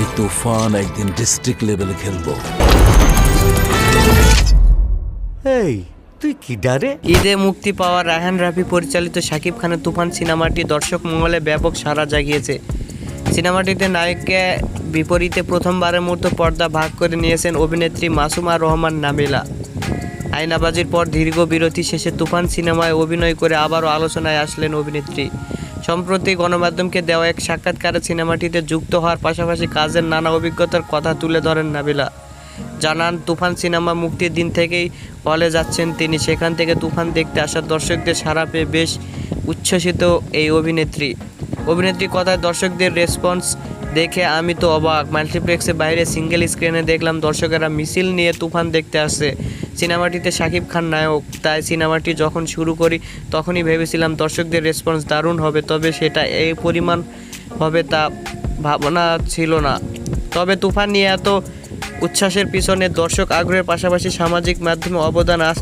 এই তুফান একদিন ডিস্ট্রিক্ট লেভেলে খেলব। এই তুই কি ডারে? ঈদে মুক্তি পাওয়া রায়হান রাফি পরিচালিত শাকিব খানের তুফান সিনেমাটি দর্শক মহলে ব্যাপক সাড়া জাগিয়েছে। সিনেমাটিতে নায়ককে বিপরীতে প্রথমবারের মতো পর্দা ভাগ করে নিয়েছেন অভিনেত্রী মাসুমা রহমান নাবিলা। আয়নাবাজির পর দীর্ঘ বিরতি শেষে তুফান সিনেমায় অভিনয় করে আবারও আলোচনায় আসলেন অভিনেত্রী। সম্প্রতি গণমাধ্যমকে দেওয়া এক সাক্ষাৎকারে সিনেমাটিতে যুক্ত হওয়ার পাশাপাশি কাজের নানা অভিজ্ঞতার কথা তুলে ধরেন নাবিলা। জানান, তুফান সিনেমা মুক্তির দিন থেকেই হলে যাচ্ছেন তিনি। সেখান থেকে তুফান দেখতে আসা দর্শকদের সারা পেয়ে বেশ উচ্ছ্বসিত এই অভিনেত্রী। অভিনেত্রী কথায় দর্শকদের রেসপন্স দেখে আমি তো অবাক। মাল্টিপ্লেক্সের বাইরে সিঙ্গেল স্ক্রিনে দেখলাম দর্শকেরা মিছিল নিয়ে তুফান দেখতে আসছে। সিনেমাটিতে শাকিব খান নায়ক। তাই সিনেমাটি যখন শুরু করি, তখনই ভেবেছিলাম দর্শকদের রেসপন্স দারুণ হবে, তবে সেটা এই পরিমাণ হবে তা ভাবনা ছিল না। তবে তুফান নিয়ে এত উচ্ছ্বাসের পিছনে দর্শক আগ্রহের পাশাপাশি সামাজিক মাধ্যমে অবদান আস